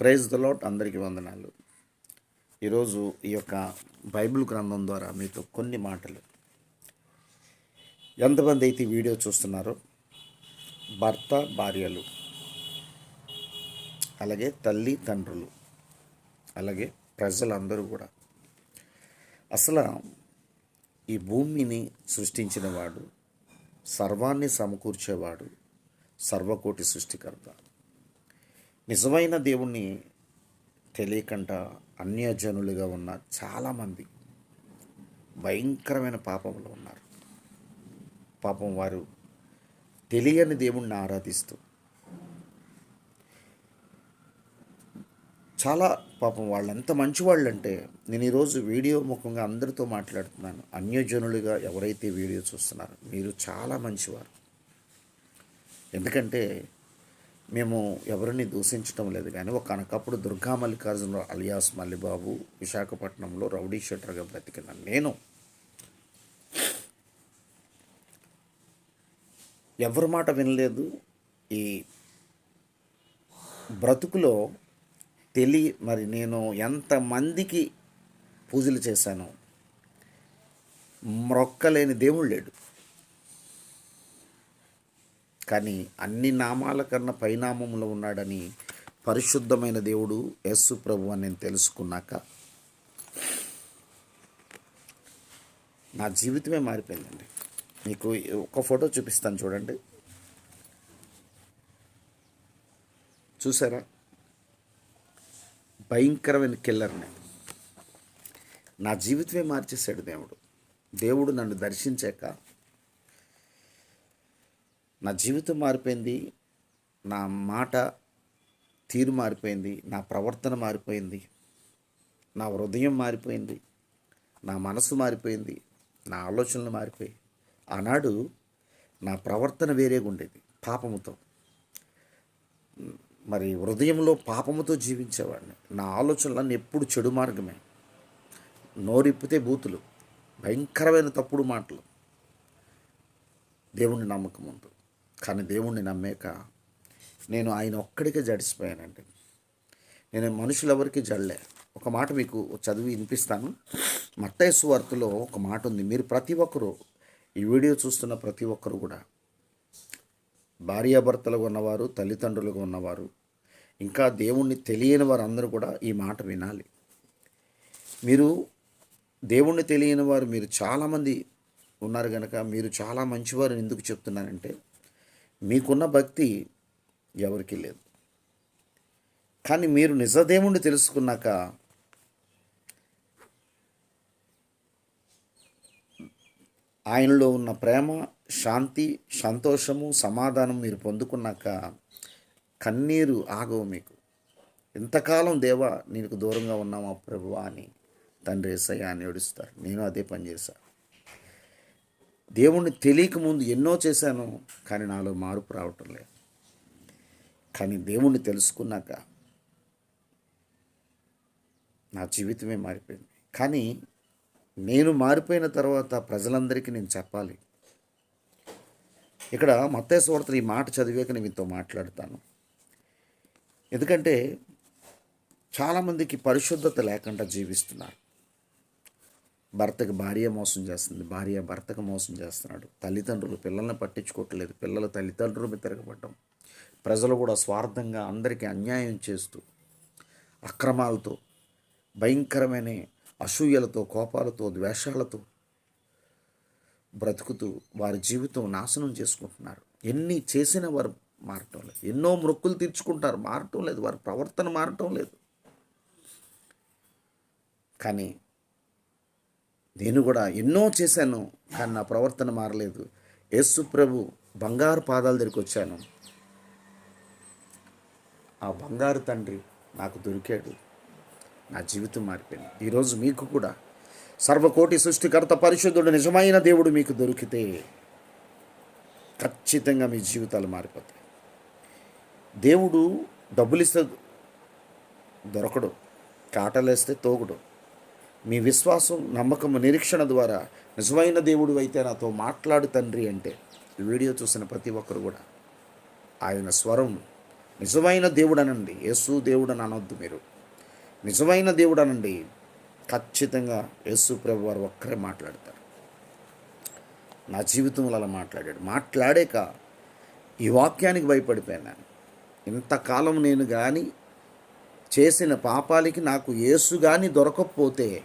Praise the lot అందరికీ వందనాలు. ఈరోజు ఈ యొక్క బైబిల్ గ్రంథం ద్వారా మీతో కొన్ని మాటలు. ఎంతమంది అయితే ఈ వీడియో చూస్తున్నారో భర్త భార్యలు అలాగే తల్లి తండ్రులు అలాగే ప్రజలందరూ కూడా. అసలు ఈ భూమిని సృష్టించినవాడు సర్వాన్ని సమకూర్చేవాడు సర్వకోటి సృష్టికర్త. నిజమైన దేవుణ్ణి తెలియకుండా అన్యజనులుగా ఉన్న చాలామంది భయంకరమైన పాపంలో ఉన్నారు. పాపం వారు తెలియని దేవుణ్ణి ఆరాధిస్తూ చాలా పాపం వాళ్ళు ఎంత మంచివాళ్ళు అంటే నేను ఈరోజు వీడియో ముఖంగా అందరితో మాట్లాడుతున్నాను. అన్యజనులుగా ఎవరైతే వీడియో చూస్తున్నారో మీరు చాలా మంచివారు. ఎందుకంటే మేము ఎవరిని దూషించడం లేదు కానీ ఒక అనకప్పుడు దుర్గా మల్లికార్జున అలియాస్ మల్లిబాబు విశాఖపట్నంలో రౌడీ షెటర్గా బ్రతికిన నేను ఎవరి మాట వినలేదు. ఈ బ్రతుకులో తెలి మరి నేను ఎంతమందికి పూజలు చేశాను మ్రొక్కలేని దేవుడు లేడు. కానీ అన్ని నామాల కన్నా పైనామంలో ఉన్నాడని పరిశుద్ధమైన దేవుడు యస్సు ప్రభు అని నేను తెలుసుకున్నాక నా జీవితమే మారిపోయిందండి. మీకు ఒక ఫోటో చూపిస్తాను చూడండి. చూసారా? భయంకరమైన కిల్లర్ని నా జీవితమే మార్చేశాడు దేవుడు. దేవుడు నన్ను దర్శించాక నా జీవితం మారిపోయింది నా మాట తీరు మారిపోయింది నా ప్రవర్తన మారిపోయింది నా హృదయం మారిపోయింది నా మనసు మారిపోయింది నా ఆలోచనలు మారిపోయి ఆనాడు నా ప్రవర్తన వేరేగా ఉండేది పాపముతో. మరి హృదయంలో పాపముతో జీవించేవాడిని. నా ఆలోచనలన్నీ ఎప్పుడు చెడు మార్గమే. నోరిప్పితే బూతులు భయంకరమైన తప్పుడు మాటలు. దేవుని నమ్మకం ఉంది కానీ దేవుణ్ణి నమ్మాక. నేను ఆయన ఒక్కడికే జడిసిపోయానండి. నేను మనుషులెవరికి జడలే. ఒక మాట మీకు చదివి వినిపిస్తాను. మట్టేసు వార్తలో ఒక మాట ఉంది. మీరు ప్రతి ఒక్కరూ ఈ వీడియో చూస్తున్న ప్రతి ఒక్కరు కూడా భార్యాభర్తలుగా ఉన్నవారు తల్లిదండ్రులుగా ఉన్నవారు ఇంకా దేవుణ్ణి తెలియని వారు అందరూ కూడా ఈ మాట వినాలి. మీరు దేవుణ్ణి తెలియని వారు మీరు చాలామంది ఉన్నారు కనుక మీరు చాలా మంచివారు ఎందుకు చెప్తున్నానంటే మీకున్న భక్తి ఎవరికీ లేదు. కానీ మీరు నిజదేవుణ్ణి తెలుసుకున్నాక ఆయనలో ఉన్న ప్రేమ శాంతి సంతోషము సమాధానం మీరు పొందుకున్నాక కన్నీరు ఆగవు మీకు. ఇంతకాలం దేవా నీకు దూరంగా ఉన్నామా ప్రభువా అని తండ్రి ఏసయ్య అని ఏడుస్తారు. నేను అదే పని చేశాను. దేవుణ్ణి తెలియక ముందు ఎన్నో చేశాను కానీ నాలో మార్పు రావటం లేదు. కానీ దేవుణ్ణి తెలుసుకున్నాక నా జీవితమే మారిపోయింది. కానీ నేను మారిపోయిన తర్వాత ప్రజలందరికీ నేను చెప్పాలి. ఇక్కడ మత్తేశ్వర్తలు ఈ మాట చదివాక నేను మీతో మాట్లాడతాను. ఎందుకంటే చాలామందికి పరిశుద్ధత లేకుండా జీవిస్తున్నారు. భర్తకి భార్య మోసం చేస్తుంది భార్య భర్తకు మోసం చేస్తున్నాడు. తల్లిదండ్రులు పిల్లల్ని పట్టించుకోవట్లేదు పిల్లలు తల్లిదండ్రులు మీద తిరగబడ్డం. ప్రజలు కూడా స్వార్థంగా అందరికీ అన్యాయం చేస్తూ అక్రమాలతో భయంకరమైన అసూయలతో కోపాలతో ద్వేషాలతో బ్రతుకుతూ వారి జీవితం నాశనం చేసుకుంటున్నారు. ఎన్ని చేసినా వారు మారటం లేదు. ఎన్నో మొక్కులు తీర్చుకుంటారు. మారటం లేదు. వారి ప్రవర్తన మారటం లేదు. కానీ నేను కూడా ఎన్నో చేశాను కానీ నా ప్రవర్తన మారలేదు. యేసు ప్రభు బంగారు పాదాల దగ్గరికి వచ్చాను. ఆ బంగారు తండ్రి నాకు దొరికాడు. నా జీవితం మారిపోయింది. ఈరోజు మీకు కూడా సర్వకోటి సృష్టికర్త పరిశుద్ధుడు నిజమైన దేవుడు మీకు దొరికితే ఖచ్చితంగా మీ జీవితాలు మారిపోతాయి. దేవుడు డబ్బులు ఇస్తే దొరకడు కాటలేస్తే తోగుడు. మీ విశ్వాసం నమ్మకం నిరీక్షణ ద్వారా నిజమైన దేవుడు అయితే నాతో మాట్లాడు తండ్రి అంటే ఈ వీడియో చూసిన ప్రతి ఒక్కరు కూడా ఆయన స్వరం నిజమైన దేవుడు అనండి యేసు దేవుడు అని అనొద్దు మీరు. నిజమైన దేవుడు అనండి ఖచ్చితంగా యేసు ప్రభు వారు ఒక్కరే మాట్లాడతారు. నా జీవితంలో అలా మాట్లాడాడు. మాట్లాడాక ఈ వాక్యానికి భయపడిపోయాను ఇంతకాలం నేను కానీ చేసిన పాపాలకి నాకు యేసు కానీ దొరకకపోతే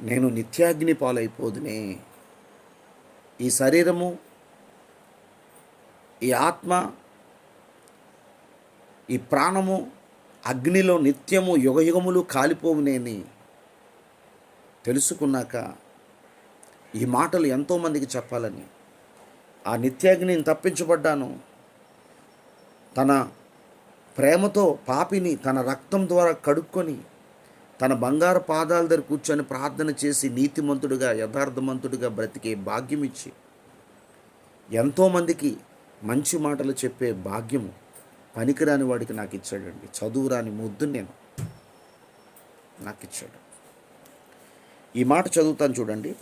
నేను నిత్యాగ్ని పాలైపోదునే. ఈ శరీరము ఈ ఆత్మ ఈ ప్రాణము అగ్నిలో నిత్యము యుగయుగములు కాలిపోవునేని. తెలుసుకున్నాక ఈ మాటలు ఎంతోమందికి చెప్పాలని. ఆ నిత్యాగ్నిని తప్పించబడ్డాను. తన ప్రేమతో పాపిని తన రక్తం ద్వారా కడుక్కొని తన బంగారు పాదాల దగ్గర కూర్చొని ప్రార్థన చేసి నీతిమంతుడిగా యథార్థమంతుడిగా బ్రతికే భాగ్యం ఇచ్చి ఎంతోమందికి మంచి మాటలు చెప్పే భాగ్యము పనికిరాని వాడికి నాకు ఇచ్చాడండి. చదువు రాని ముద్దు నేను నాకు ఇచ్చాడు. ఈ మాట చదువుతాను చూడండి.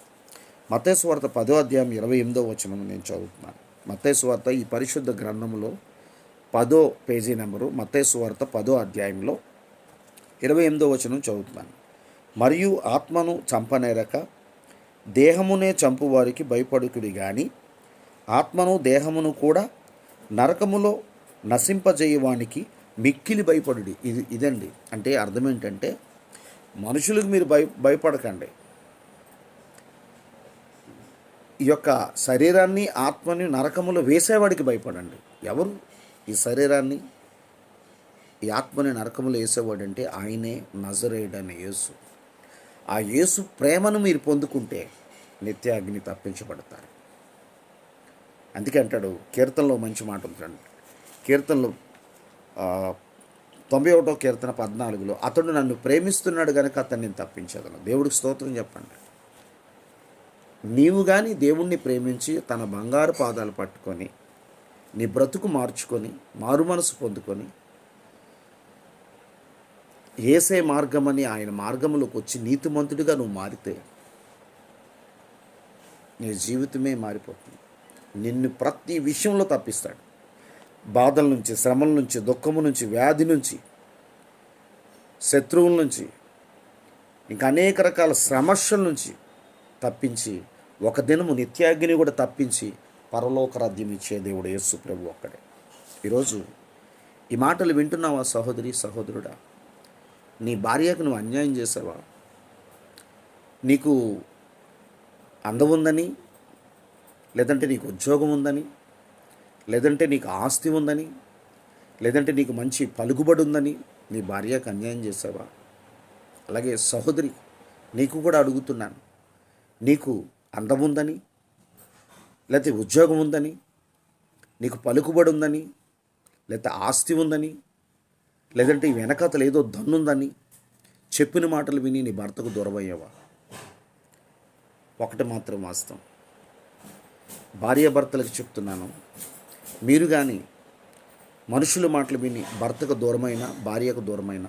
మతేశ్వార్త పదో అధ్యాయం ఇరవై ఎనిమిదో వచనం నేను చదువుతున్నాను. మతేశ్వార్త ఈ పరిశుద్ధ గ్రంథంలో పదో పేజీ నెంబరు మతేశ్వార్త పదో అధ్యాయంలో ఇరవై ఎనిమిదో వచనం చదువుతున్నాను. మరియు ఆత్మను చంపనేరక దేహమునే చంపువారికి భయపడుకుడి కానీ ఆత్మను దేహమును కూడా నరకములో నశింపజేయవానికి మిక్కిలి భయపడుడి. ఇది ఇదండి. అంటే అర్థం ఏంటంటే మనుషులకు మీరు భయ భయపడకండి. ఈ యొక్క శరీరాన్ని ఆత్మని నరకములో వేసేవాడికి భయపడండి. ఎవరు? ఈ శరీరాన్ని ఈ ఆత్మని నరకములు వేసేవాడంటే ఆయనే నజరేయుడు అనే యేసు. ఆ యేసు ప్రేమను మీరు పొందుకుంటే నిత్యాగ్ని తప్పించబడతారు. అందుకే అంటాడు కీర్తనలో మంచి మాట ఉంటుంది కీర్తనలో తొంభై ఒకటో కీర్తన పద్నాలుగులో అతడు నన్ను ప్రేమిస్తున్నాడు కనుక అతన్ని నేను తప్పించేదను దేవుడికి స్తోత్రం చెప్పండి. నీవు కానీ దేవుణ్ణి ప్రేమించి తన బంగారు పాదాలు పట్టుకొని నీ బ్రతుకు మార్చుకొని మారు మనసు పొందుకొని ఏసే మార్గమని ఆయన మార్గంలోకి వచ్చి నీతిమంతుడిగా నువ్వు మారితే నీ జీవితమే మారిపోతుంది. నిన్ను ప్రతి విషయంలో తప్పిస్తాడు. బాధల నుంచి శ్రమల నుంచి దుఃఖము నుంచి వ్యాధి నుంచి శత్రువుల నుంచి ఇంకా అనేక రకాల సమస్యల నుంచి తప్పించి ఒక దినము నిత్యాగ్ని కూడా తప్పించి పరలోక రాజ్యం ఇచ్చే దేవుడు యేసు ప్రభు ఒక్కడే. ఈరోజు ఈ మాటలు వింటున్నావా సహోదరి సహోదరుడా? నీ భార్యకు నువ్వు అన్యాయం చేసావా? నీకు అందం ఉందని? లేదంటే నీకు ఉద్యోగం ఉందని? లేదంటే నీకు ఆస్తి ఉందని? లేదంటే నీకు మంచి పలుకుబడి ఉందని నీ భార్యకు అన్యాయం చేసావా? అలాగే సహోదరి నీకు కూడా అడుగుతున్నాను. నీకు అందం ఉందని? లేకపోతే ఉద్యోగం ఉందని? నీకు పలుకుబడి ఉందని? లేకపోతే ఆస్తి ఉందని? లేదంటే వెనకతలు ఏదో దన్నుందని చెప్పిన మాటలు విని నీ భర్తకు దూరమయ్యేవా? ఒకటి మాత్రం వాస్తవం. భార్యాభర్తలకు చెప్తున్నాను. మీరు కానీ మనుషుల మాటలు విని భర్తకు దూరమైన భార్యకు దూరమైన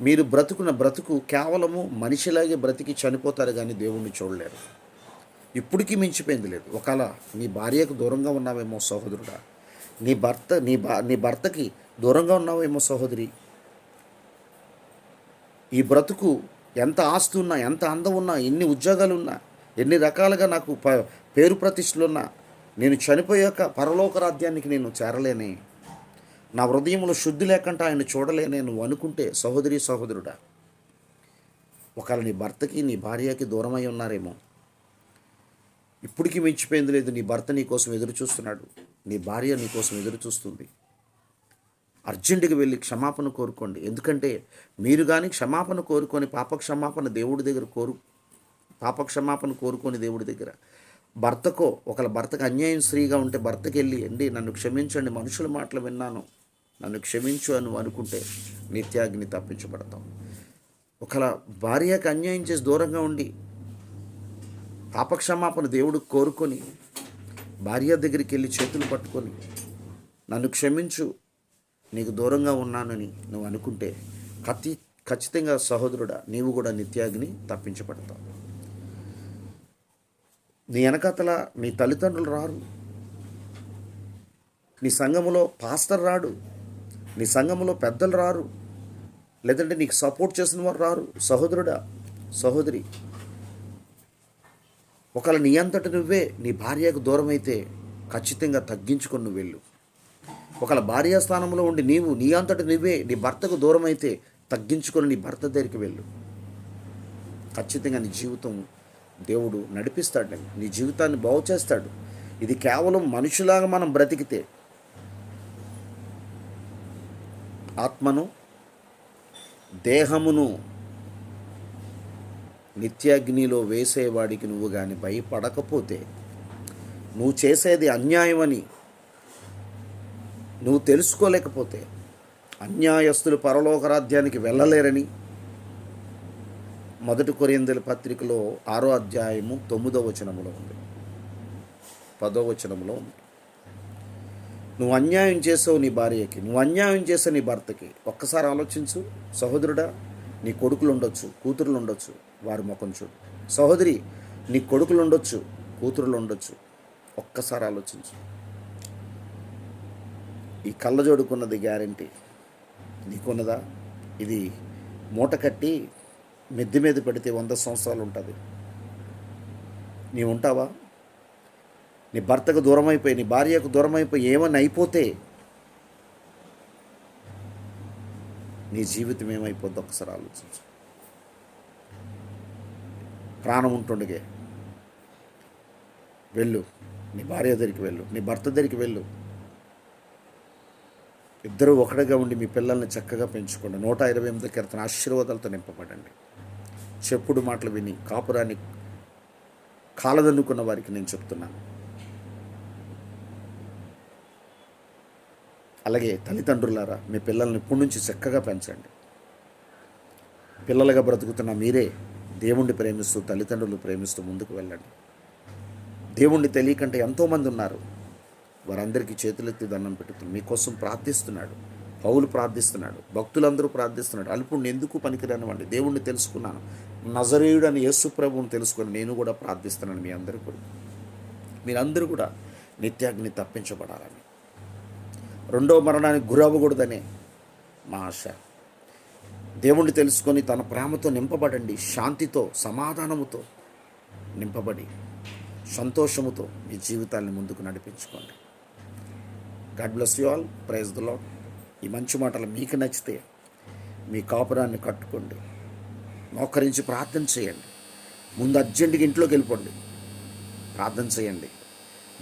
మీరు బ్రతుకున్న బ్రతుకు కేవలము మనిషిలాగే బ్రతికి చనిపోతారు కానీ దేవుణ్ణి చూడలేరు. ఇప్పటికీ మించిపోయింది లేదు. ఒకవేళ నీ భార్యకు దూరంగా ఉన్నావేమో సహోదరుడా నీ భర్త నీ భా నీ భర్తకి దూరంగా ఉన్నావేమో సహోదరి? ఈ బ్రతుకు ఎంత ఆస్తి ఉన్నా ఎంత అందం ఉన్నా ఎన్ని ఉద్యోగాలు ఉన్నా ఎన్ని రకాలుగా నాకు ప పేరు ప్రతిష్టలు ఉన్నా నేను చనిపోయాక పరలోక రాజ్యానికి నేను చేరలేనే. నా హృదయంలో శుద్ధి లేకుండా ఆయన చూడలేనే నువ్వు అనుకుంటే సహోదరి సహోదరుడా. ఒకవేళ నీ భర్తకి నీ భార్యకి దూరమై ఉన్నారేమో. ఇప్పటికీ మించిపోయింది లేదు నీ భర్త నీ కోసం ఎదురు చూస్తున్నాడు నీ భార్య నీ కోసం ఎదురు చూస్తుంది అర్జెంటుగా వెళ్ళి క్షమాపణ కోరుకోండి. ఎందుకంటే మీరు కానీ క్షమాపణ కోరుకొని పాప క్షమాపణ దేవుడి దగ్గర కోరు పాప క్షమాపణ కోరుకొని దేవుడి దగ్గర. భర్తకో ఒకళ్ళ భర్తకు అన్యాయం స్త్రీగా ఉంటే భర్తకి వెళ్ళి అండి నన్ను క్షమించండి మనుషుల మాటలు విన్నాను. నన్ను క్షమించు అని అనుకుంటే నిత్యాగ్ని తప్పించబడతాం. ఒకళ్ళ భార్యకు అన్యాయం చేసి దూరంగా ఉండి పాపక్షమాపణ దేవుడు కోరుకొని భార్య దగ్గరికి వెళ్ళి చేతులు పట్టుకొని నన్ను క్షమించు నీకు దూరంగా ఉన్నానని నువ్వు అనుకుంటే ఖచ్చి ఖచ్చితంగా సహోదరుడా నీవు కూడా నిత్యాగ్ని తప్పించబడతావు. నీ వెనకతల నీ తల్లిదండ్రులు రారు. నీ సంఘములో పాస్టర్ రాడు. నీ సంఘములో పెద్దలు రారు. లేదంటే నీకు సపోర్ట్ చేసిన వారు రారు. సహోదరుడా సహోదరి ఒకవేళ నీ అంతటి నువ్వే నీ భార్యకు దూరం అయితే ఖచ్చితంగా తగ్గించుకొని నువ్వు వెళ్ళు. ఒకళ్ళ భార్య స్థానంలో ఉండి నీవు నీ అంతటి నువ్వే నీ భర్తకు దూరం అయితే తగ్గించుకొని నీ భర్త దగ్గరికి వెళ్ళు. ఖచ్చితంగా నీ జీవితం దేవుడు నడిపిస్తాడు. నీ జీవితాన్ని బాగు చేస్తాడు. ఇది కేవలం మనుషులాగా మనం బ్రతికితే ఆత్మను దేహమును నిత్యాగ్నిలో వేసేవాడికి నువ్వు కానీ భయపడకపోతే నువ్వు చేసేది అన్యాయమని నువ్వు తెలుసుకోలేకపోతే అన్యాయస్తులు పరలోకరాజ్యానికి వెళ్ళలేరని మొదటి కొరిందల పత్రికలో ఆరో అధ్యాయము తొమ్మిదో వచనములో ఉంది. పదో వచనములో ఉంది. నువ్వు అన్యాయం చేసావు నీ భార్యకి నువ్వు అన్యాయం చేసావు నీ భర్తకి. ఒక్కసారి ఆలోచించు. సహోదరుడా నీ కొడుకులు ఉండొచ్చు కూతురులు ఉండొచ్చు వారి ముఖం చూడు. సహోదరి నీ కొడుకులు ఉండొచ్చు కూతురులు ఉండొచ్చు ఒక్కసారి ఆలోచించు. ఈ కళ్ళజోడుకున్నది గ్యారంటీ. నీకున్నదా ఇది మూట కట్టి మిద్దె మీద పెడితే వంద సంవత్సరాలు ఉంటుంది నీ ఉంటావా? నీ భర్తకు దూరం అయిపోయి నీ భార్యకు దూరం అయిపోయి ఏమని అయిపోతే నీ జీవితం ఏమైపోద్ది ఒకసారి ఆలోచించు. ప్రాణం ఉంటుండగే వెళ్ళు. నీ భార్య దగ్గరికి వెళ్ళు. నీ భర్త దగ్గరికి వెళ్ళు. ఇద్దరు ఒకటిగా ఉండి మీ పిల్లల్ని చక్కగా పెంచుకోండి. నూట ఇరవై ఎనిమిది కీర్తన ఆశీర్వాదాలతో నింపబడండి. చెప్పుడు మాటలు విని కాపురాన్ని కాలదన్నుకున్న వారికి నేను చెప్తున్నాను. అలాగే తల్లిదండ్రులారా మీ పిల్లల్ని ఇప్పటి నుంచి చక్కగా పెంచండి. పిల్లలుగా బ్రతుకుతున్న మీరే దేవుణ్ణి ప్రేమిస్తూ తల్లిదండ్రులు ప్రేమిస్తూ ముందుకు వెళ్ళండి. దేవుణ్ణి తెలియకంటే ఎంతోమంది ఉన్నారు. వారందరికీ చేతులెత్తి దండం పెట్టుతున్నాడు మీకోసం ప్రార్థిస్తున్నాడు. పౌలు ప్రార్థిస్తున్నాడు. భక్తులందరూ ప్రార్థిస్తున్నాడు. అల్పుణ్ణి ఎందుకు పనికిరానివ్వండి దేవుణ్ణి తెలుసుకున్నాను. నజరేయుడు అని యేసు ప్రభువుని తెలుసుకొని నేను కూడా ప్రార్థిస్తున్నాను మీ అందరూ కూడా మీరందరూ కూడా నిత్యాగ్ని తప్పించబడాలని. రెండవ మరణానికి గురవ్వకూడదనే మా ఆశ. దేవుణ్ణి తెలుసుకొని తన ప్రేమతో నింపబడండి. శాంతితో సమాధానముతో నింపబడి సంతోషముతో మీ జీవితాన్ని ముందుకు నడిపించుకోండి. God bless you all praise the Lord ఈ మంచి మాటలు మీకు నచ్చితే మీ కాపురాన్ని కట్టుకోండి. మోకరించి ప్రార్థన చేయండి. ముందు అర్జెంటుగా ఇంట్లోకి వెళ్ళిపోండి. ప్రార్థన చేయండి.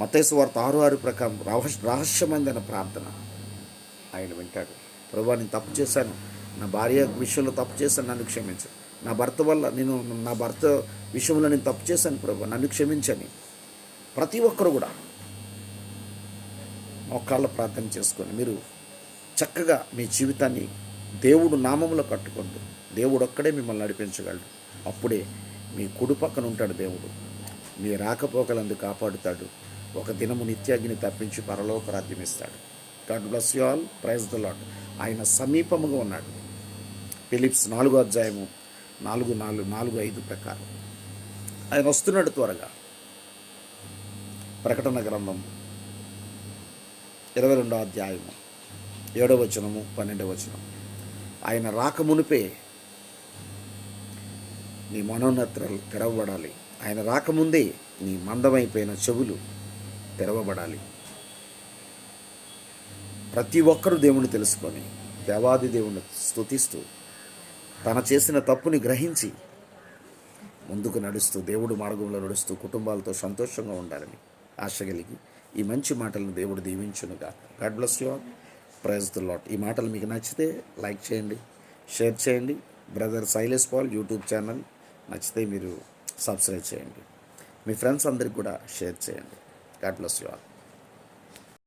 మతేసు వార్త ఆరు ఆరు ప్రకారం రహస్ రహస్యమైందైన ప్రార్థన. ఆయన వింటాడు. ప్రభా నేను తప్పు చేశాను. నా భార్య విషయంలో తప్పు చేశాను. నన్ను క్షమించు. నా భర్త వల్ల నేను నా భర్త విషయంలో నేను తప్పు చేశాను ప్రభా. నన్ను క్షమించని. ప్రతి ఒక్కరు కూడా మోకాళ్ళ ప్రార్థన చేసుకొని మీరు చక్కగా మీ జీవితాన్ని దేవుడు నామంలో కట్టుకోండి దేవుడు ఒక్కడే మిమ్మల్ని నడిపించగలడు. అప్పుడే మీ కుడి పక్కన ఉంటాడు దేవుడు. మీ రాకపోకలందు కాపాడుతాడు. ఒక దినము నిత్యాగ్ని తప్పించి పరలోక ప్రార్థమిస్తాడు God bless you all. Praise the Lord ఆయన సమీపముగా ఉన్నాడు. ఫిలిప్స్ నాలుగో అధ్యాయము నాలుగు నాలుగు నాలుగు ఐదు ప్రకారం. ఆయన వస్తున్నాడు త్వరగా. ప్రకటన గ్రంథం ఇరవై రెండో అధ్యాయము ఏడవ వచనము పన్నెండవ వచనం ఆయన రాకమునిపే నీ మనోన్నతలు తెరవబడాలి. ఆయన రాకముందే నీ మందమైపోయిన చెవులు తెరవబడాలి. ప్రతి ఒక్కరూ దేవుణ్ణి తెలుసుకొని దేవాది దేవుణ్ణి స్తుతిస్తూ తన చేసిన తప్పుని గ్రహించి ముందుకు నడుస్తూ దేవుడు మార్గంలో నడుస్తూ కుటుంబాలతో సంతోషంగా ఉండాలని ఆశ కలిగి ఈ మంచి మాటలను దేవుడు దీవించునుగా. God bless you praise the Lord ఈ మాటలు మీకు నచ్చితే లైక్ చేయండి షేర్ చేయండి. Brother Silas Paul YouTube channel నచ్చితే మీరు సబ్స్క్రైబ్ చేయండి. మీ ఫ్రెండ్స్ అందరికి కూడా షేర్ చేయండి. God bless you all